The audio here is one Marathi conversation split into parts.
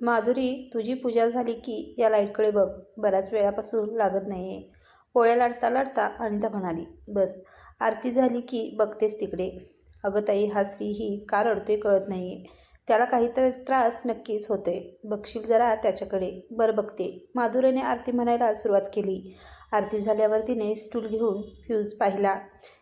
माधुरी तुझी पूजा झाली की या लाईटकडे बघ. बऱ्याच वेळापासून लागत नाही आहे पोळ्या लाडता लाडता अनिता म्हणाली बस आरती झाली की बघतेस तिकडे. अगं ताई हा स्त्री ही का रडतोय कळत नाही आहे त्याला काहीतरी त्रास नक्कीच होतोय. बघशील जरा त्याच्याकडे. बरं बघते. माधुरीने आरती म्हणायला सुरुवात केली. आरती झाल्यावर तिने स्टूल घेऊन फ्यूज पाहिला.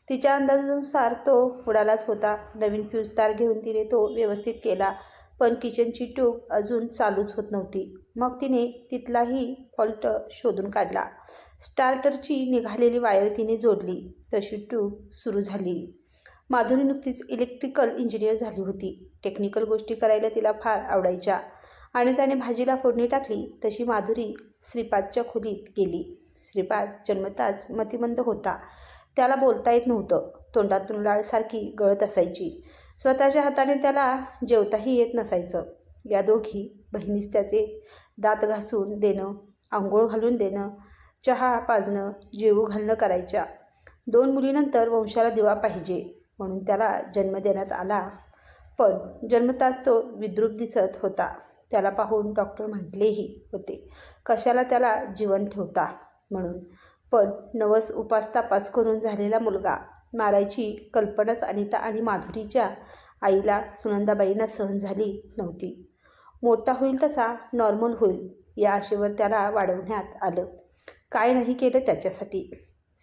तिच्या अंदाजानुसार तो उडालाच होता. नवीन फ्यूज तार घेऊन तिने तो व्यवस्थित केला. पण किचनची ट्यूब अजून चालूच होत नव्हती. मग तिने तिथलाही फॉल्ट शोधून काढला. स्टार्टरची निघालेली वायर तिने जोडली. तशी ट्यूब सुरू झाली. माधुरी नुकतीच इलेक्ट्रिकल इंजिनियर झाली होती. टेक्निकल गोष्टी करायला तिला फार आवडायच्या. आणि त्याने भाजीला फोडणी टाकली तशी माधुरी श्रीपादच्या खोलीत गेली. श्रीपाद जन्मताच मतिमंद होता. त्याला बोलता येत नव्हतं. तोंडातून लाळसारखी गळत असायची. स्वतःच्या हाताने त्याला जेवताही येत नसायचं. या दोघी बहिणीस त्याचे दात घासून देणं आंघोळ घालून देणं चहा पाजणं जेवू घालणं करायच्या. दोन मुलीनंतर वंशाला दिवा पाहिजे म्हणून त्याला जन्म देण्यात आला. पण जन्मताच तो विद्रूप दिसत होता. त्याला पाहून डॉक्टर म्हटलेही होते कशाला त्याला जीवन ठेवता? म्हणून. पण नवस उपास तपास करून झालेला मुलगा मारायची कल्पनाच अनिता आणि माधुरीच्या आईला सुनंदाबाईंना सहन झाली नव्हती. मोठा होईल तसा नॉर्मल होईल या आशेवर त्याला वाढवण्यात आलं. काय नाही केलं त्याच्यासाठी.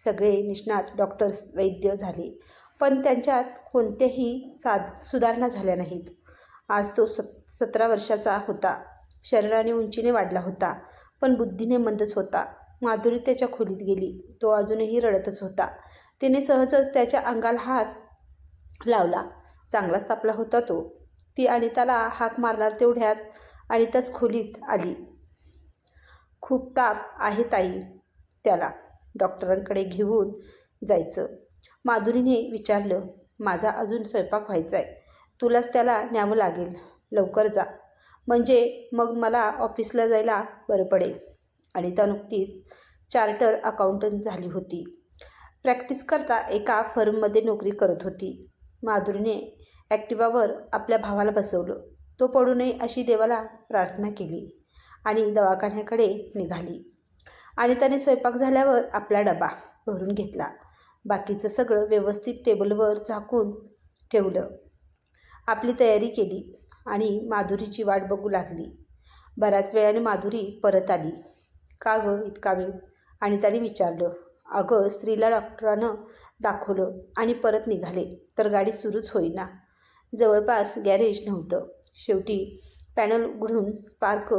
सगळे निष्णात डॉक्टर्स वैद्य झाले पण त्यांच्यात कोणत्याही साध सुधारणा झाल्या नाहीत. आज तो सत सतरा वर्षाचा होता. शरीराने उंचीने वाढला होता पण बुद्धीने मंदच होता. माधुरी त्याच्या खोलीत गेली. तो अजूनही रडतच होता. तिने सहजच त्याच्या अंगाला हात लावला. चांगलाच तापला होता तो. ती अनिताला हाक मारणार तेवढ्यात अनिताच खोलीत आली. खूप ताप आहे ताई. त्याला डॉक्टरांकडे घेऊन जायचं. माधुरीने विचारलं माझा अजून स्वयंपाक व्हायचा आहे तुलाच त्याला न्यावं लागेल. लवकर जा. म्हणजे मग मला ऑफिसला जायला बरं पडेल. अनिता नुकतीच चार्टर अकाउंटंट झाली होती. प्रॅक्टिस करता एका फर्ममध्ये नोकरी करत होती. माधुरीने ॲक्टिवावर आपल्या भावाला बसवलं. तो पडू नये अशी देवाला प्रार्थना केली आणि दवाखान्याकडे निघाली. आणि त्याने स्वयंपाक झाल्यावर आपला डबा भरून घेतला. बाकीचं सगळं व्यवस्थित टेबलवर झाकून ठेवलं. आपली तयारी केली आणि माधुरीची वाट बघू लागली. बऱ्याच वेळाने माधुरी परत आली. का गं इतका वेळ. आणि त्याने विचारलं अगं स्त्रीला डॉक्टरानं दाखवलं आणि परत निघाले तर गाडी सुरूच होईना. जवळपास गॅरेज नव्हतं. शेवटी पॅनल उघडून स्पार्क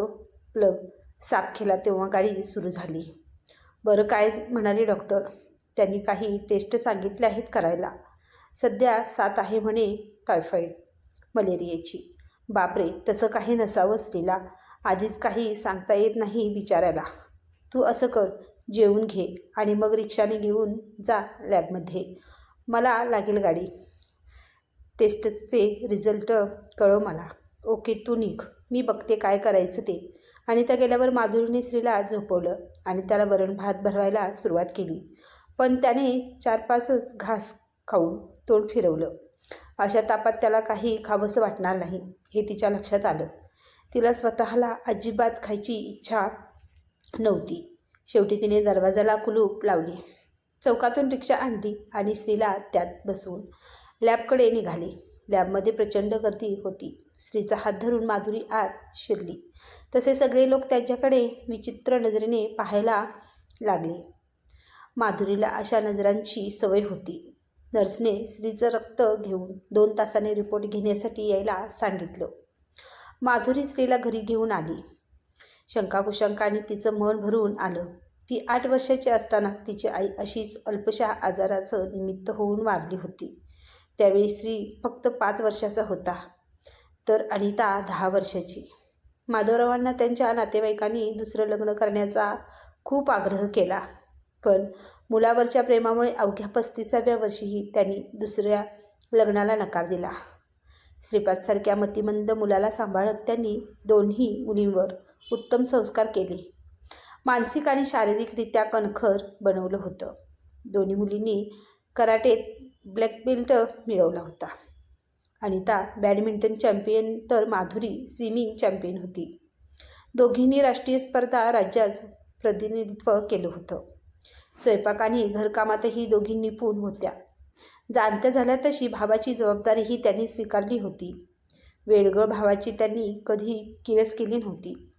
प्लग साफ केला तेव्हा गाडी सुरू झाली. बरं काय म्हणाले डॉक्टर? त्यांनी काही टेस्ट सांगितले आहेत करायला. सध्या सात आहे म्हणे टायफॉईड मलेरियाची. बापरे तसं काही नसावं स्त्रीला. आधीच काही सांगता येत नाही विचारायला तू असं कर जेवून घे आणि मग रिक्षाने घेऊन जा लॅबमध्ये. मला लागेल गाडी. टेस्टचे रिझल्ट कळव मला. ओके तू निघ. मी बघते काय करायचं ते. आणि त्या गेल्यावर माधुरीने स्त्रीला झोपवलं आणि त्याला वरण भात भरवायला सुरुवात केली. पण त्याने चार पाचच घास खाऊन तोंड फिरवलं. अशा तापात त्याला काही खावंसं वाटणार नाही हे तिच्या लक्षात आलं. तिला स्वतःला अजिबात खायची इच्छा नव्हती. शेवटी तिने दरवाजाला कुलूप लावली. चौकातून रिक्षा आणली आणि स्त्रीला त्यात बसवून लॅबकडे निघाली. लॅबमध्ये प्रचंड गर्दी होती. स्त्रीचा हात धरून माधुरी आत शिरली. तसे सगळे लोक त्यांच्याकडे विचित्र नजरेने पाहायला लागले. माधुरीला अशा नजरांची सवय होती. नर्सने स्त्रीचं रक्त घेऊन दोन तासाने रिपोर्ट घेण्यासाठी यायला सांगितलं. माधुरी स्त्रीला घरी घेऊन आली. शंकाकुशंकाने तिचं मन भरून आलं. ती आठ वर्षाची असताना तिची आई अशीच अल्पशा आजाराचं निमित्त होऊन वारली होती. त्यावेळी स्त्री फक्त पाच वर्षाचा होता तर अनिता दहा वर्षाची. माधवरावांना त्यांच्या नातेवाईकांनी दुसरं लग्न करण्याचा खूप आग्रह केला पण मुलावरच्या प्रेमामुळे अवघ्या पस्तीसाव्या वर्षीही त्यांनी दुसऱ्या लग्नाला नकार दिला. श्रीपादसारख्या मतिमंद मुलाला सांभाळत त्यांनी दोन्ही मुलींवर उत्तम संस्कार केले. मानसिक आणि शारीरिकरित्या कणखर बनवलं होतं. दोन्ही मुलींनी कराटेत ब्लॅक बेल्ट मिळवला होता. अनिता बॅडमिंटन चॅम्पियन तर माधुरी स्विमिंग चॅम्पियन होती. दोघींनी राष्ट्रीय स्पर्धा राज्यात प्रतिनिधित्व केलं होतं. स्वयंपाक आणि घरकामातही दोघी निपुण होत्या. जाणत्या झाल्या तशी भावाची जबाबदारीही त्यांनी स्वीकारली होती. वेळगळ भावाची त्यांनी कधी किळस केली नव्हती.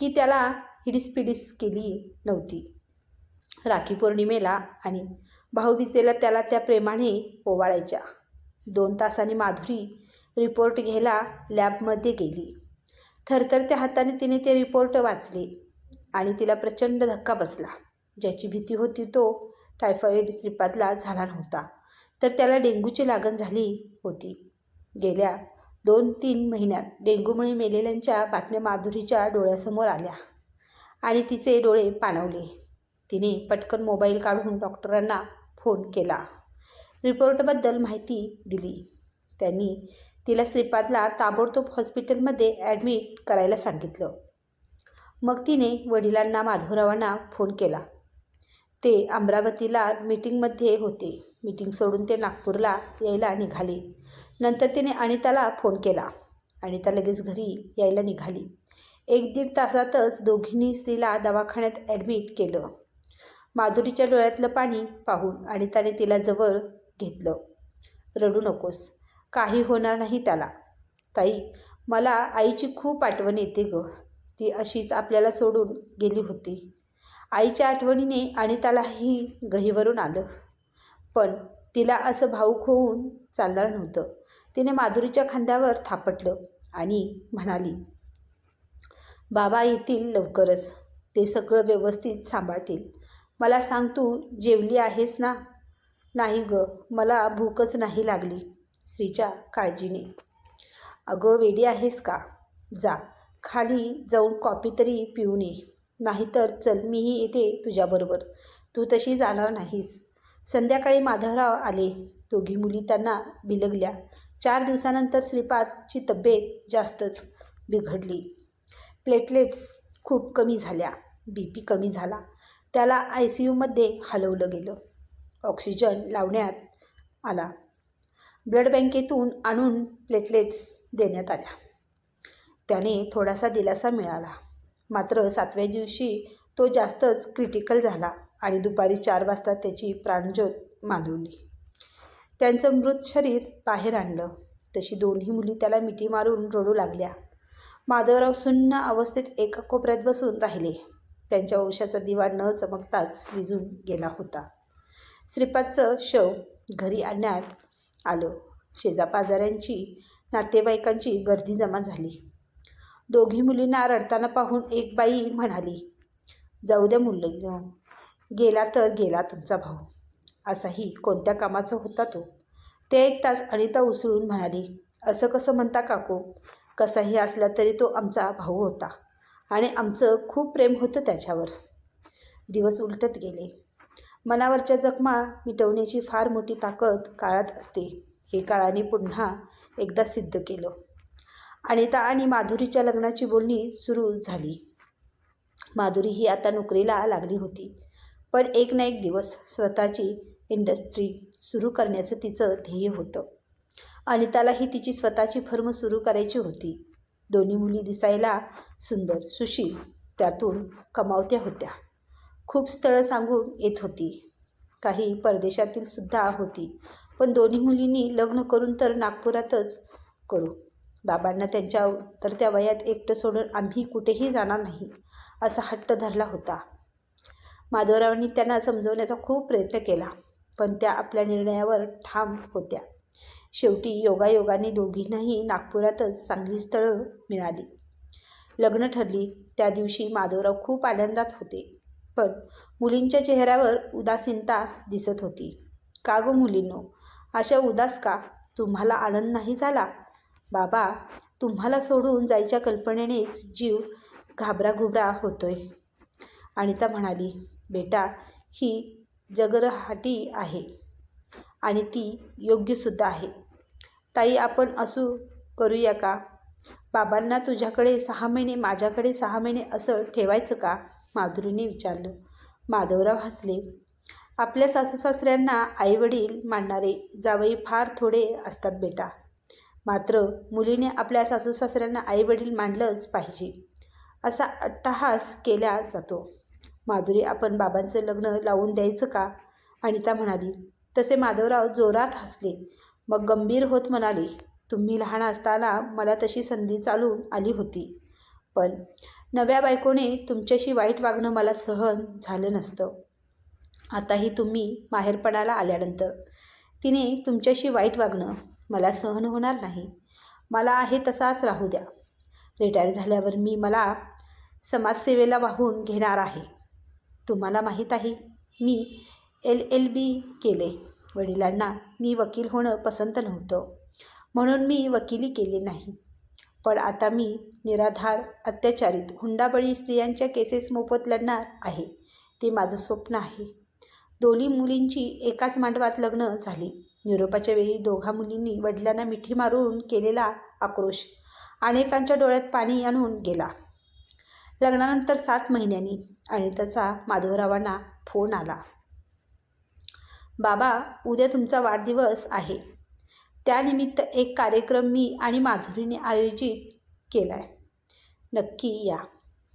की त्याला हिडीसपिडीस केली नव्हती. राखी पौर्णिमेला आणि भाऊबीजेला त्याला त्या प्रेमाने ओवाळायच्या. दोन तासांनी माधुरी रिपोर्ट घ्यायला लॅबमध्ये गेली. थरथरत्या हाताने तिने ते रिपोर्ट वाचले आणि तिला प्रचंड धक्का बसला. ज्याची भीती होती तो टायफॉईड श्रीपादला झाला नव्हता तर त्याला डेंग्यूची लागण झाली होती. गेल्या दोन तीन महिन्यात डेंग्यूमुळे मेलेल्यांच्या बातम्या माधुरीच्या डोळ्यासमोर आल्या आणि तिचे डोळे पाणवले. तिने पटकन मोबाईल काढून डॉक्टरांना फोन केला. रिपोर्टबद्दल माहिती दिली. त्यांनी तिला श्रीपादला ताबडतोब हॉस्पिटलमध्ये ॲडमिट करायला सांगितलं. मग तिने वडिलांना माधवरावांना फोन केला. ते अमरावतीला मीटिंगमध्ये होते. मीटिंग सोडून ते नागपूरला यायला निघाले. नंतर तिने अनिताला फोन केला. अनिता लगेच घरी यायला निघाली. एक दीड तासातच दोघींनी स्त्रीला दवाखान्यात ॲडमिट केलं. माधुरीच्या डोळ्यातलं पाणी पाहून अनिताने तिला जवळ घेतलं. रडू नकोस. काही होणार नाही त्याला. ताई मला आईची खूप आठवण येते ग. ती अशीच आपल्याला सोडून गेली होती. आईच्या आठवणीने अनितालाही गहीवरून आलं. पण तिला असं भाऊक होऊन चालणार नव्हतं. तिने माधुरीच्या खांद्यावर थापटलं आणि म्हणाली बाबा येतील लवकरच. ते सगळं व्यवस्थित सांभाळतील. मला सांग तू जेवली आहेस ना? नाही ग मला भूकच नाही लागली स्त्रीच्या काळजीने. अगं वेडी आहेस का? जा खाली जाऊन कॉपी तरी पिऊन ये. नाहीतर चल मीही येते तुझ्याबरोबर. तू तशी जाणार नाहीस. संध्याकाळी माधवराव आले. दोघी मुली त्यांना बिलगल्या. चार दिवसानंतर श्रीपादची तब्येत जास्तच बिघडली. प्लेटलेट्स खूप कमी झाल्या बी पी कमी झाला. त्याला आय सी यूमध्ये हलवलं गेलं. ऑक्सिजन लावण्यात आला. ब्लड बँकेतून आणून प्लेटलेट्स देण्यात आल्या. त्याने थोडासा दिलासा मिळाला. मात्र सातव्या दिवशी तो जास्तच क्रिटिकल झाला आणि दुपारी चार वाजता त्याची प्राणज्योत मालवली त्यांचं मृत शरीर बाहेर आणलं. तशी दोन्ही मुली त्याला मिठी मारून रडू लागल्या. माधवराव सुन्न अवस्थेत एका कोपऱ्यात बसून राहिले. त्यांच्या वंशाचा दिवा न चमकताच विजून गेला होता. श्रीपादचं शव घरी आणण्यात आलं. शेजापाजाऱ्यांची नातेवाईकांची गर्दी जमा झाली. दोघी मुलींना रडताना पाहून एक बाई म्हणाली जाऊ द्या मुलं गेला तर गेला तुमचा भाऊ. असाही कोणत्या कामाचा होता तो? ते ऐकताच अनिता उसळून म्हणाली असं कसं म्हणता काकू? कसाही असला तरी तो आमचा भाऊ होता आणि आमचं खूप प्रेम होतं त्याच्यावर. दिवस उलटत गेले. मनावरच्या जखमा मिटवण्याची फार मोठी ताकद काळात असते. हे काळाने पुन्हा एकदा सिद्ध केलं. अनिता आणि माधुरीच्या लग्नाची बोलणी सुरू झाली. माधुरी ही आता नोकरीला लागली होती. पण एक ना एक दिवस स्वतःची इंडस्ट्री सुरू करण्याचं तिचं ध्येय होतं. अनितालाही तिची स्वतःची फर्म सुरू करायची होती. दोन्ही मुली दिसायला सुंदर सुशील त्यातून कमावत्या होत्या. खूप स्थळं सांगून येत होती. काही परदेशातील सुद्धा होती. पण दोन्ही मुलींनी लग्न करून तर नागपुरातच करू. बाबांना त्यांच्या उतरत्या वयात एकटं सोडून आम्ही कुठेही जाणार नाही असा हट्ट धरला होता. माधवरावांनी त्यांना समजवण्याचा खूप प्रयत्न केला. पण त्या आपल्या निर्णयावर ठाम होत्या. शेवटी योगायोगाने दोघींनाही नागपुरातच चांगली स्थळं मिळाली. लग्न ठरली. त्या दिवशी माधवराव खूप आनंदात होते. पण मुलींच्या चेहऱ्यावर उदासीनता दिसत होती. का गो मुलींनो? अशा उदास का? तुम्हाला आनंद नाही झाला? बाबा तुम्हाला सोडून जायच्या कल्पनेनेच जीव घाबराघुबरा होतोय. अनिता म्हणाली बेटा ही जगरहाटी आहे आणि ती योग्यसुद्धा आहे. ताई आपण असू करूया का? बाबांना तुझ्याकडे सहा महिने माझ्याकडे सहा महिने असं ठेवायचं का? माधुरीने विचारलं. माधवराव हसले. आपल्या सासू सासऱ्यांना आईवडील मानणारे जावई फार थोडे असतात बेटा. मात्र मुलीने आपल्या सासू सासऱ्यांना आईवडील मानलंच पाहिजे. असा अट्टहास केला जातो. माधुरी आपण बाबांचं लग्न लावून द्यायचं का? अनिता म्हणाली तसे माधवराव जोरात हसले. मग गंभीर होत म्हणाले तुम्ही लहान असताना मला तशी संधी चालून आली होती. पण नव्या बायकोने तुमच्याशी वाईट वागणं मला सहन झालं नसतं. आताही तुम्ही माहेरपणाला आल्यानंतर तिने तुमच्याशी वाईट वागणं मला सहन होणार नाही. मला आहे तसाच राहू द्या. रिटायर झाल्यावर मी मला समाजसेवेला वाहून घेणार आहे. तुम्हाला माहीत आहे मी एल एल बी केले. वडिलांना मी वकील होणं पसंत नव्हतं. म्हणून मी वकिली केली नाही. पण आता मी निराधार अत्याचारित हुंडाबळी स्त्रियांच्या केसेस मोफत लढणार आहे. ते माझं स्वप्न आहे. दोन्ही मुलींची एकाच मांडवात लग्न झाली. निरोपाच्या वेळी दोघा मुलींनी वडिलांना मिठी मारून केलेला आक्रोश अनेकांच्या डोळ्यात पाणी आणून गेला. लग्नानंतर सात महिन्यांनी त्याचा माधवरावांना फोन आला. बाबा उद्या तुमचा वाढदिवस आहे. त्यानिमित्त एक कार्यक्रम मी आणि माधुरीने आयोजित केला आहे नक्की या.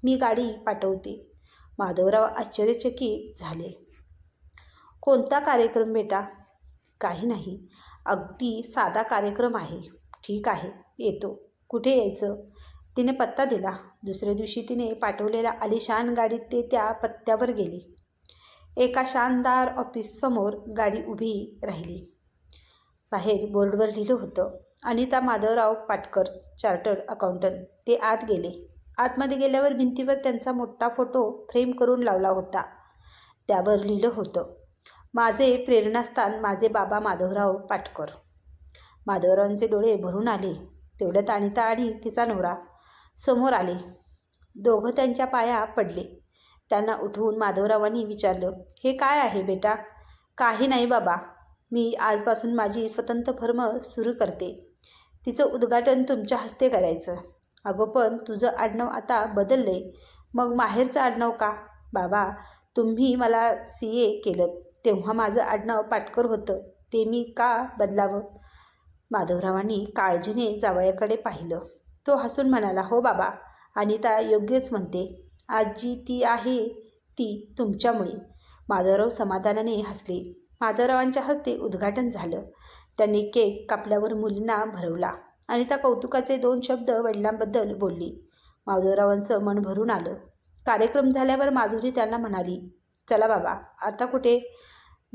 मी गाडी पाठवते. माधवराव आश्चर्यचकित झाले. कोणता कार्यक्रम बेटा? काही नाही. अगदी साधा कार्यक्रम आहे. ठीक आहे. येतो. कुठे यायचं? तिने पत्ता दिला. दुसऱ्या दिवशी तिने पाठवलेल्या आलिशान गाडीत ते त्या पत्त्यावर गेले. एका शानदार ऑफिससमोर गाडी उभी राहिली. बाहेर बोर्डवर लिहिलं होतं अनिता माधवराव पाटकर चार्टर्ड अकाउंटंट. ते आत गेले. आतमध्ये गेल्यावर भिंतीवर त्यांचा मोठा फोटो फ्रेम करून लावला होता. त्यावर लिहिलं होतं माझे प्रेरणास्थान माझे बाबा माधवराव पाटकर. माधवरावांचे डोळे भरून आले. तेवढ्यात अनिता आणि तिचा नवरा समोर आले. दोघं त्यांच्या पाया पडले. त्यांना उठवून माधवरावांनी विचारलं हे काय आहे बेटा? काही नाही बाबा. मी आजपासून माझी स्वतंत्र फर्म सुरू करते. तिचं उद्घाटन तुमच्या हस्ते करायचं. अगं पण तुझं आडनाव आता बदलले मग माहेरचं आडनाव का? बाबा तुम्ही मला सी ए केलं. तेव्हा माझं आडनाव पाटकर होतं. ते मी का बदलावं? माधवरावांनी काळजीने जावयाकडे पाहिलं. तो हसून म्हणाला हो बाबा. अनिता योग्यच म्हणते आज जी ती आहे ती तुमच्यामुळे. माधवराव समाधानाने हसले. माधवरावांच्या हस्ते उद्घाटन झालं. त्यांनी केक कापल्यावर मुलींना भरवला. आणि त्या कौतुकाचे दोन शब्द वडिलांबद्दल बोलली. माधवरावांचं मन भरून आलं. कार्यक्रम झाल्यावर माधुरी त्यांना म्हणाली चला बाबा आता कुठे?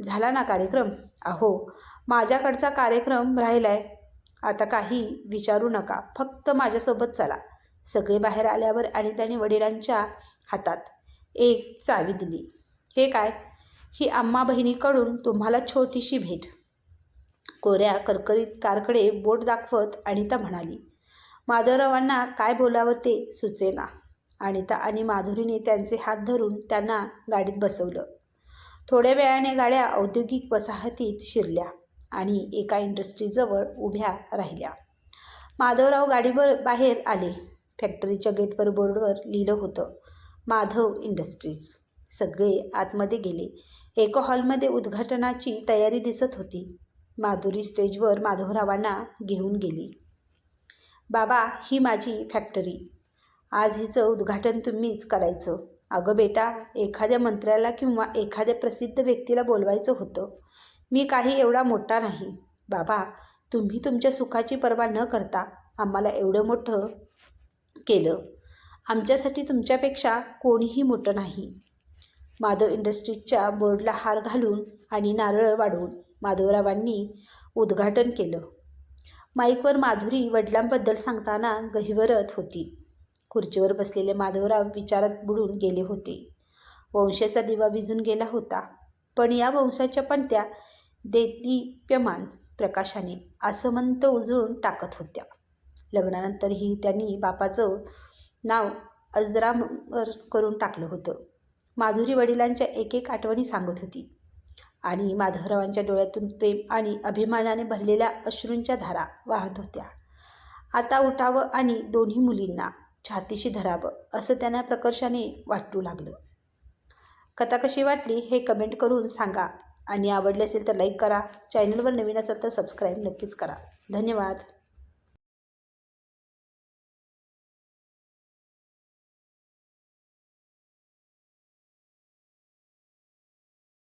झाला ना कार्यक्रम? अहो माझ्याकडचा कार्यक्रम राहिला आहे आता काही विचारू नका. फक्त माझ्यासोबत चला. सगळे बाहेर आल्यावर आणि त्याने वडिलांच्या हातात एक चावी दिली. हे काय? ही आम्हा बहिणीकडून तुम्हाला छोटीशी भेट. कोऱ्या करकरीत कारकडे बोट दाखवत अनिता म्हणाली माधवरावांना काय बोलावं ते सुचेना. अनिता आणि माधुरीने त्यांचे हात धरून त्यांना गाडीत बसवलं. थोड्या वेळाने गाड्या औद्योगिक वसाहतीत शिरल्या. आणि एका इंडस्ट्रीजवळ उभ्या राहिल्या. माधवराव गाडीवर बाहेर आले. फॅक्टरीच्या गेटवर बोर्डवर लिहिलं होतं माधव इंडस्ट्रीज. सगळे आतमध्ये गेले. एका हॉलमध्ये उद्घाटनाची तयारी दिसत होती. माधुरी स्टेजवर माधवरावांना घेऊन गेली. बाबा ही माझी फॅक्टरी. आज हिचं उद्घाटन तुम्हीच करायचं. अगं बेटा एखाद्या मंत्र्याला किंवा एखाद्या प्रसिद्ध व्यक्तीला बोलवायचं होतं. मी काही एवढा मोठा नाही. बाबा तुम्ही तुमच्या सुखाची पर्वा न करता आम्हाला एवढं मोठं केलं. आमच्यासाठी तुमच्यापेक्षा कोणीही मोठं नाही. माधव इंडस्ट्रीजच्या बोर्डला हार घालून आणि नारळ वाढवून माधवरावांनी उद्घाटन केलं. माईकवर माधुरी वडिलांबद्दल सांगताना गहिवरत होती. खुर्चीवर बसलेले माधवराव विचारात बुडून गेले होते. वंशाचा दिवा विजून गेला होता. पण या वंशाच्या पण त्या देदीप्यमान प्रकाशाने आसमंत उजळून टाकत होत्या. लग्नानंतरही त्यांनी बापाचं नाव अजरामर करून टाकलं होतं. माधुरी वडिलांच्या एक एक आठवणी सांगत होती. आणि माधवरावांच्या डोळ्यातून प्रेम आणि अभिमानाने भरलेल्या अश्रूंच्या धारा वाहत होत्या. आता उठावं आणि दोन्ही मुलींना छातीशी धरावं असं त्यांना प्रकर्षाने वाटू लागलं. कथा कशी वाटली हे कमेंट करून सांगा. आणि आवडले असेल तर लाईक करा. चॅनलवर नवीन असेल तर सबस्क्राईब नक्कीच करा. धन्यवाद.